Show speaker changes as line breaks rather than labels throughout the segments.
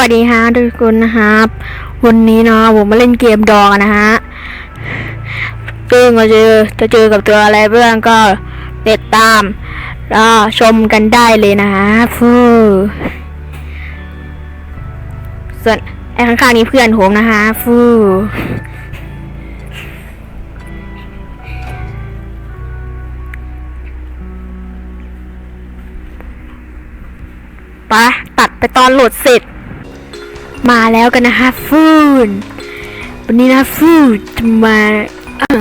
สวัสดีฮะทุกคนนะครับวันนี้เนาะผมมาเล่นเกมดองนะฮะซึ่งเราจะจะเจอกับตัวอะไรเพื่อนก็ติดตามแล้วชมกันได้เลยนะฮะฟูส่วนไอ้ข้างๆนี้เพื่อนผมนะฮะฟูไปะตัดไปตอนโหลดเสร็จ มาแล้วกันนะคะฟูนวันนี้นะฟูจะมาเออ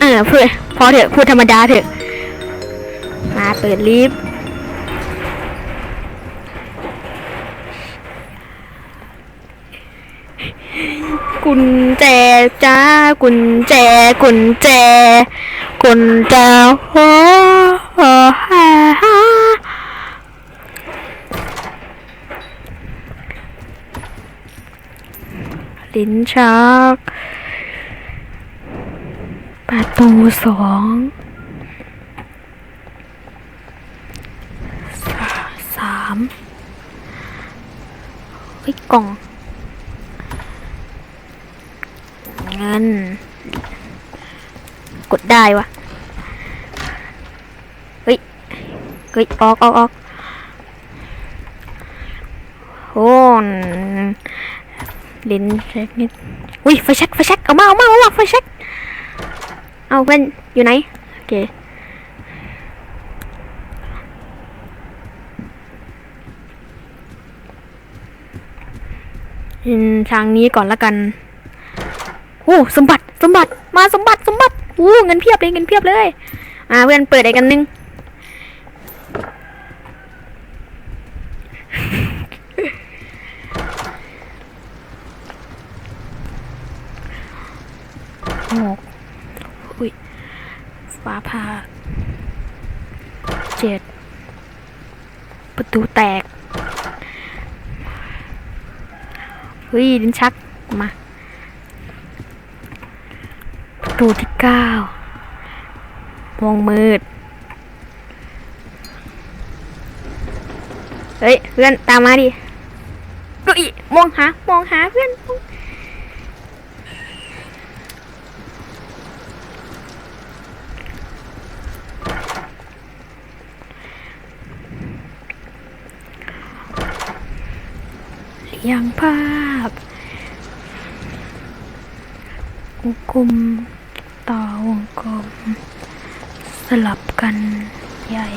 เออพูดพอเถอะพูดธรรมดาเถอะมาเปิดลิฟต์กุญแจจ้ากุญแจกุญแจกุญแจโอ้โหฮ่าฮ่า ลิ้นชัก ประตูสองสาสามเฮ้ยกล่อง เงิน กดได้วะเฮ้ย เฮ้ย ออกออกออกโอ้น ลินเช็คนิดอุ้ยไฟแช็กไฟแช็กเอามาเอามาเอามาไฟแช็กเอาเพื่อนอยู่ไหนโอเคอืมทางนี้ก่อนละกันโอ้สมบัติสมบัติมาสมบัติสมบัติโอ้เงินเพียบเลยเงินเพียบเลย อ่าเพื่อนเปิดอีกกันนึง หก อุ้ยฟ้าผ่าเจ็ดประตูแตกเฮ้ยลิ้นชักมาประตูที่เก้ามองมืด เฮ้ย เพื่อน ตามมาดิเฮ้ยมองหามองหาเพื่อนมอง เรียงภาพวงกลมต่อวงกลม สลับกันใหญ่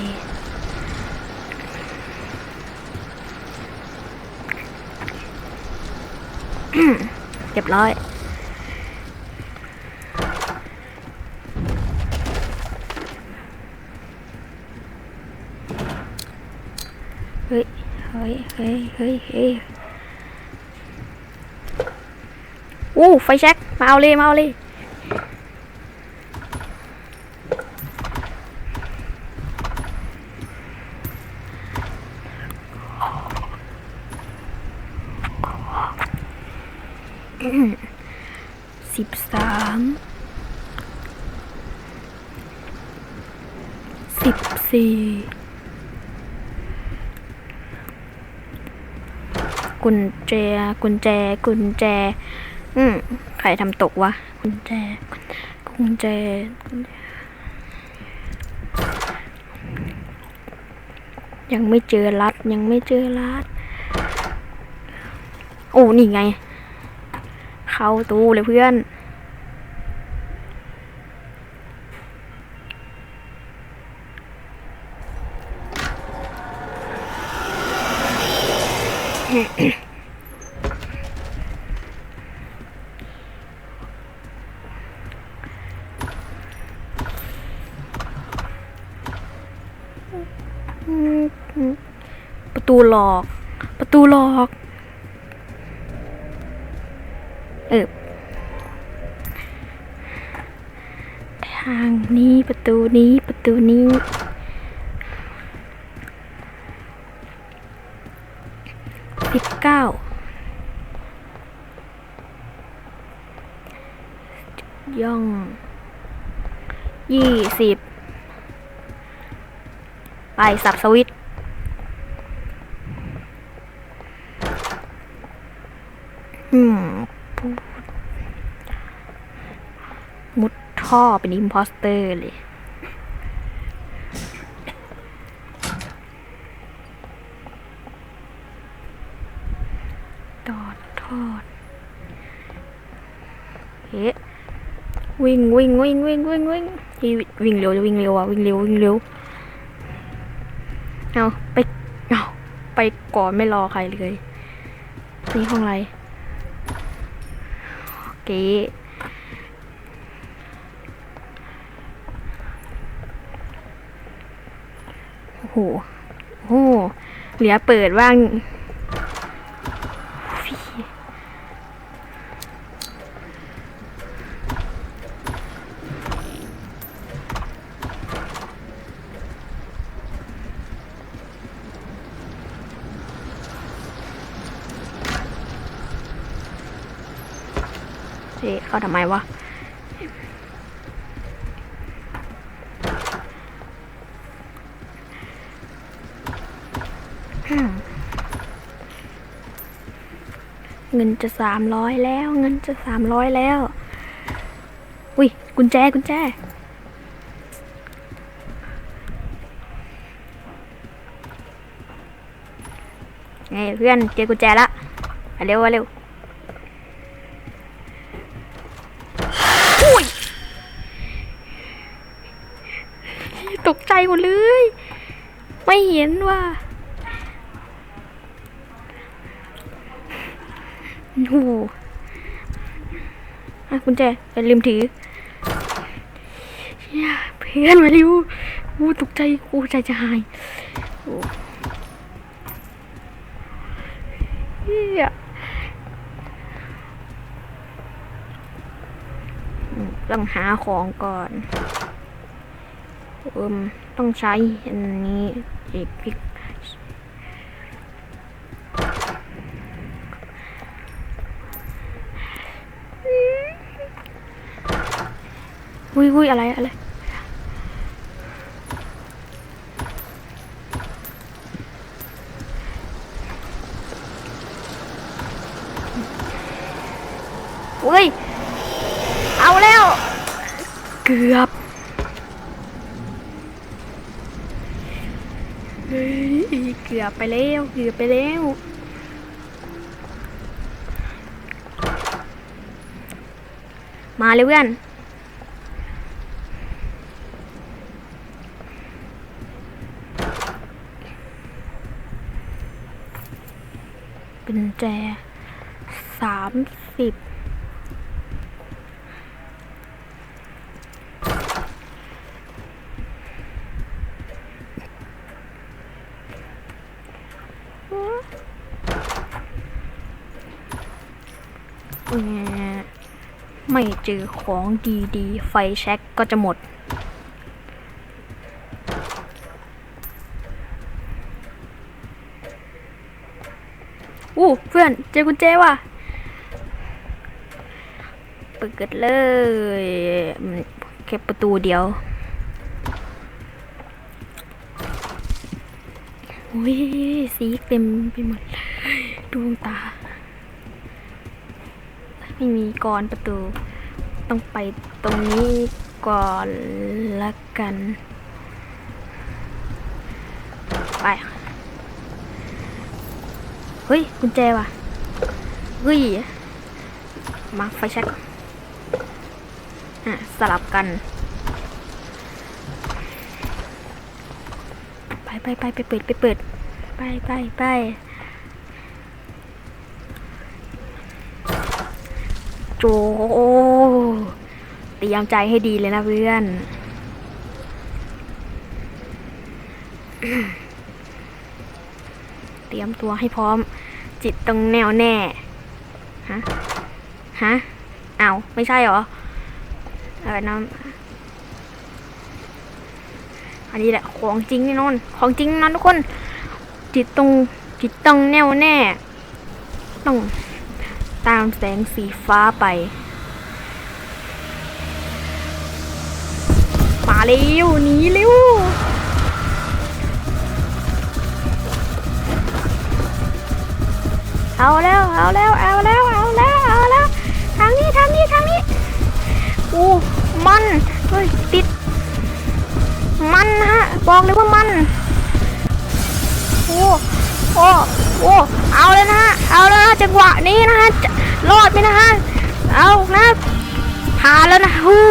เรียบร้อยเฮ้ยเฮ้ยเฮ้ยเฮ้ยเฮ้ย อู้ไฟแช็กมาเอาเลยมาเอาเลยสิบสามสิบสี่กุญแจกุญแจกุญแจ อืมใครทำตกวะกุญแจกุญแจยังไม่เจอรัดยังไม่เจอรัดโอ้นี่ไง เข้าตู้เลยเพื่อน ประตู หลอก ประตูหลอก เออทางนี้ประตูนี้ประตูนี้ สิบเก้าย่อง ยี่สิบ ไปสับสวิตช์ อืมพูด มุดท่อเป็นอิมพอสเตอร์เลย ตอดทอดเฮ้วิ่งวิ่งวิ่งวิ่งวิ่งวิ่งอีวิ่งเร็วจะวิ่งเร็วอะวิ่งเร็ววิ่งเร็วเอาไปเอาไปก่อนไม่รอใครเลยนี่ห้องอะไรโอเคโอ้โหโอ้โหเหลือเปิดว่างเฮ้เขาทำไมวะ เงินจะสามร้อยแล้ว เงินจะสามร้อยแล้ว อุ้ยกุญแจกุญแจ ไงเพื่อนเจอกุญแจละมาเร็วมาเร็วอุ้ยตกใจหมดเลย ไม่เห็นว่าโอ้โหอะคุณแจอย่าลืมถือเชี่ยเพื่อนมาเร็วกูตกใจกูใจจะหายเฮียต้องหาของก่อนเอิมต้องใช้อันนี้อีกพิก วุ้ยวุ้ยอะไรอะไรเว้ย เอาแล้ว เกือบเฮ้ยเกือบไปแล้ว เกือบไปแล้ว มาเลยเพื่อน เป็นแจสามสิบเอ่อไม่เจอของดีๆ ไฟแช็กก็จะหมด อู้เพื่อนเจอกุญแจว่ะเปิดเลยแค่ประตูเดียวอุ้ยสีเต็มไปหมดดวงตา ไม่มีก่อนประตู ต้องไปตรงนี้ก่อนละกัน ไป เฮ้ยกุญแจว่ะเฮ้ยมาไฟแช็กอะสลับกัน ไปไปไปไปเปิดไปเปิด ไปไปไปโจเตรียมใจให้ดีเลยนะเพื่อน เตรียมตัวให้พร้อม จิตต้องแน่วแน่ฮะฮะเอ้าไม่ใช่เหรออะไรนะอันนี้แหละของจริงแน่นอน ของจริงนะทุกคน จิตตรงจิตต้องแน่วแน่ ต้องตามแสงสีฟ้าไปมาเร็วหนีเร็ว เอาแล้วเอาแล้วเอาแล้วเอาแล้วเอาแล้วทางนี้ทางนี้ทางนี้โอ้มันเฮ้ยติด มันนะฮะบอกเลยว่ามันโอ้โอ้โอ้เอาเลยนะฮะเอาแล้วนะจังหวะนี้นะฮะรอดไหมนะฮะเอานะผ่านแล้วนะฮู้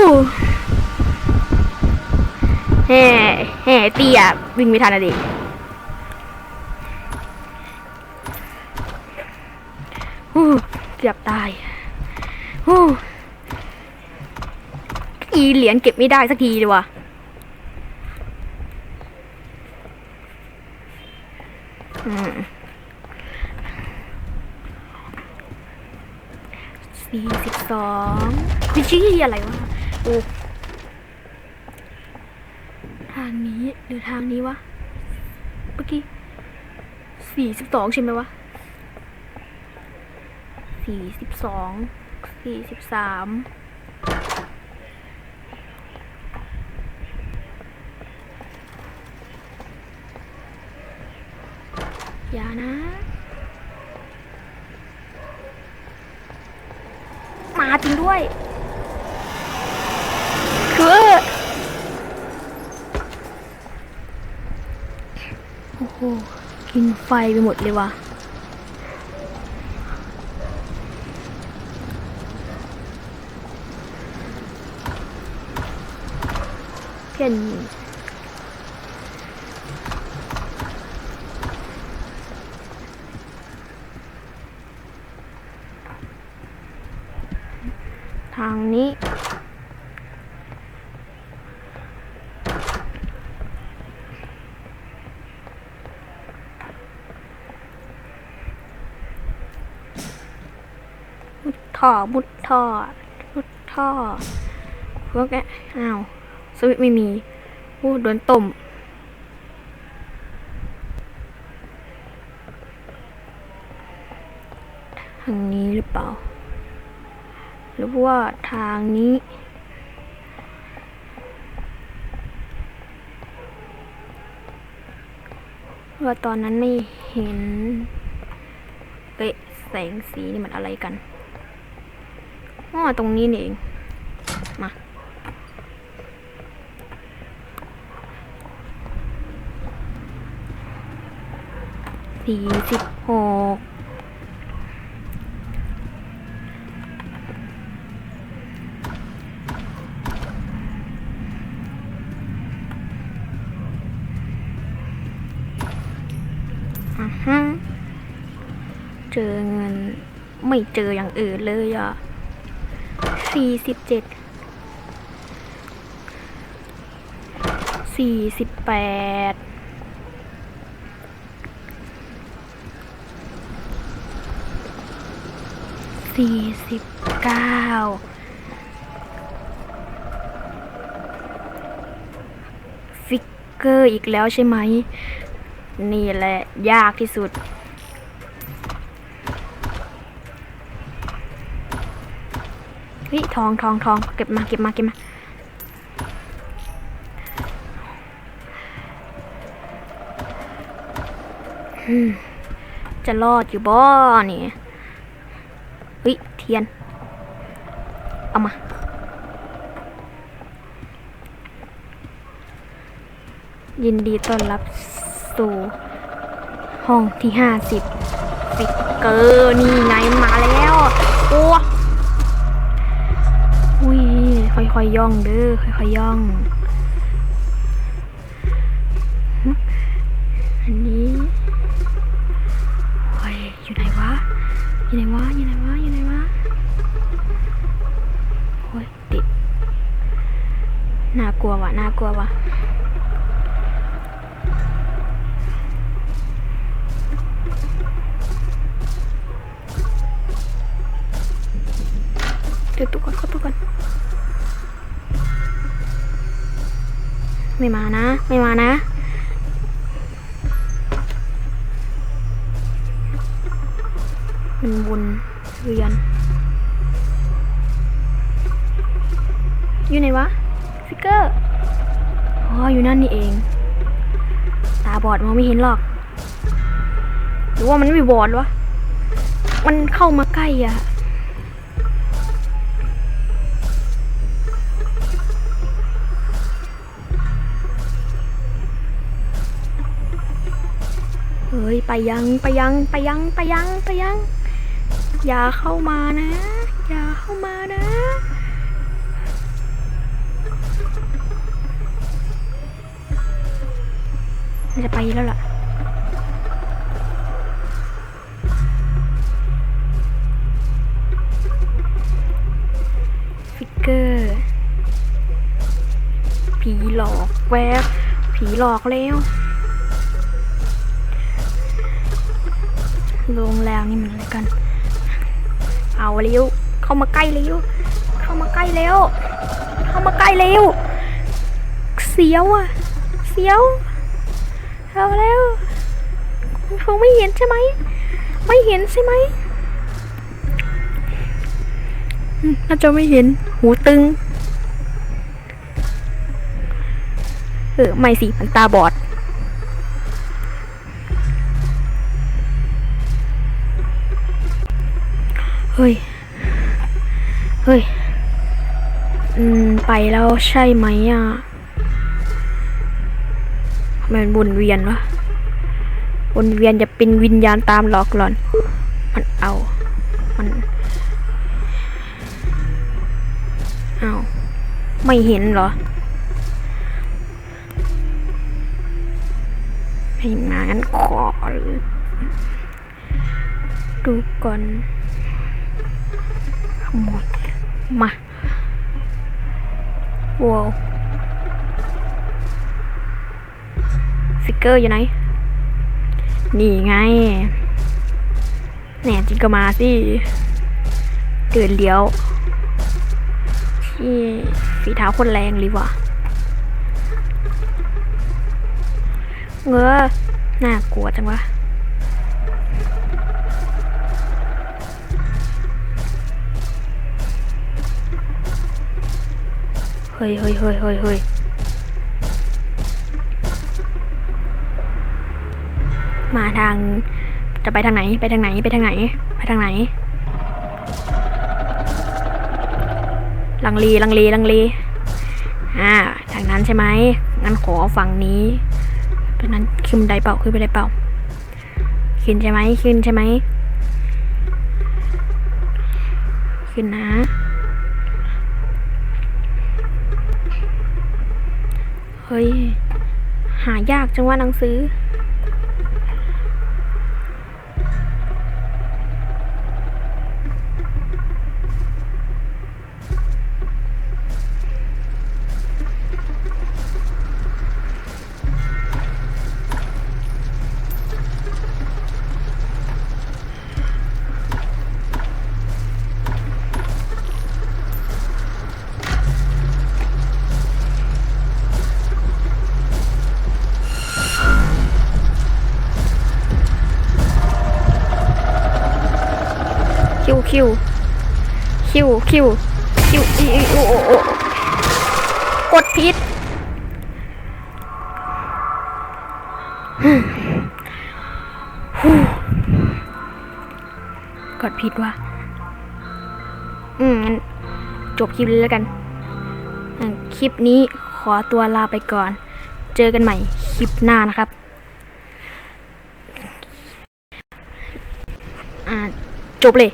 แห่แห่เตี้ยวิ่งไม่ทันอะดิฮู้เกือบตายฮู้อีเหรี ยญเก็บไม่ได้สักทีเลยวะสี่สิบสองวิชี่อะไรวะ โอ้ ทางนี้หรือทางนี้วะ เมื่อกี้สี่สิบสองใช่ไหมวะสี่สิบสองสี่สิบสามอย่านะ มาจริงด้วยคือโอ้โหกินไฟไปหมดเลยว่ะเพี้ยน ท่อมุดท่อมุดท่อพวกแกอ้าวสวิตไม่มีโอ้โดนต้มทางนี้หรือเปล่า หรือว่าทางนี้ว่าตอนนั้นไม่เห็นเป๊ะแสงสีนี่มันอะไรกัน อ๋อตรงนี้นี่เอง มา สี่สิบหกอ่าฮะเจอเงินไม่เจออย่างอื่นเลยอะ สี่สิบเจ็ดสี่สิบแปดสี่สิบเก้าฟิกเกอร์อีกแล้วใช่ไหม นี่แหละ ยากที่สุด เฮ้ยทองทองทองเก็บมาเก็บมาเก็บมาจะรอดอยู่บ่นี่เฮ้ยเทียน เอามายินดีต้อนรับสู่ห้องที่ห้าสิบฟิกเกอร์นี่ไงมาแล้ว โอ้ ค่อยๆย่องเด้อค่อยๆย่อง อันนี้โอ้ยอยู่ไหนวะอยู่ไหนวะอยู่ไหนวะอยู่ไหนวะโอ้ยติดน่ากลัววะน่ากลัววะเดี๋ยวตุกก่อนเข้าตุกก่อน ไม่มานะ ไม่มานะมันวนเวียน อยู่ไหนวะฟิกเกอร์ อ๋อ อยู่นั่นนี่เอง ตาบอดมองไม่เห็นหรอก หรือว่ามันไม่บอดวะ มันเข้ามาใกล้อะ ฮ้ยไปยังไปยังไปยังไปยังไปยัง อย่าเข้ามานะ อย่าเข้ามานะจะไปแล้วล่ะฟิกเกอร์ผีหลอกแวบผีหลอกแล้ว โรงแรมนี่มันอะไรกัน เอาเร็ว เข้ามาใกล้เร็ว เข้ามาใกล้เร็ว เข้ามาใกล้เร็ว เสียวอะ เสียวเอาแล้วคงไม่เห็นใช่ไหม ไม่เห็นใช่ไหมอืมน่าจะไม่เห็น หูตึง เออ ไม่สิ มันตาบอด เฮ้ย เฮ้ย อืม ไปแล้วใช่ไหมอะทำไมมันวนเวียนวะวนเวียนจะเป็นวิญญาณตามหลอกหลอน มันเอา มันเอาไม่เห็นเหรอให้มางั้นขอดูก่อน มาว้าวฟิกเกอร์อยู่ไหน นี่ไงแหน่จริงก็มาสิเดินเลี้ยวที่ฝีเท้าคนแรงเลยว่ะเงือน่ากลัวจังวะ เฮ้ยเฮ้ยเฮ้ยเฮ้ยเฮ้ยมาทาง จะไปทางไหน ไปทางไหน ไปทางไหน ไปทางไหน ลังเลลังเลลังเลอ่า ทางนั้นใช่ไหม งั้นขอฝั่งนี้ตรงนั้นขึ้นไดเปล่า ขึ้นไปได้เปล่า ขึ้นใช่ไหม ขึ้นใช่ไหม ขึ้นนะ ฮ้ย หายากจังว่าหนังสือ คิวคิวคิวอีอีโอโอโอกดผิดฮึ่มฮู้กดผิดว่ะ อืมงั้นจบคลิปเลยแล้วกันอืมคลิปนี้ขอตัวลาไปก่อน เจอกันใหม่คลิปหน้านะครับ อ่า จบเลย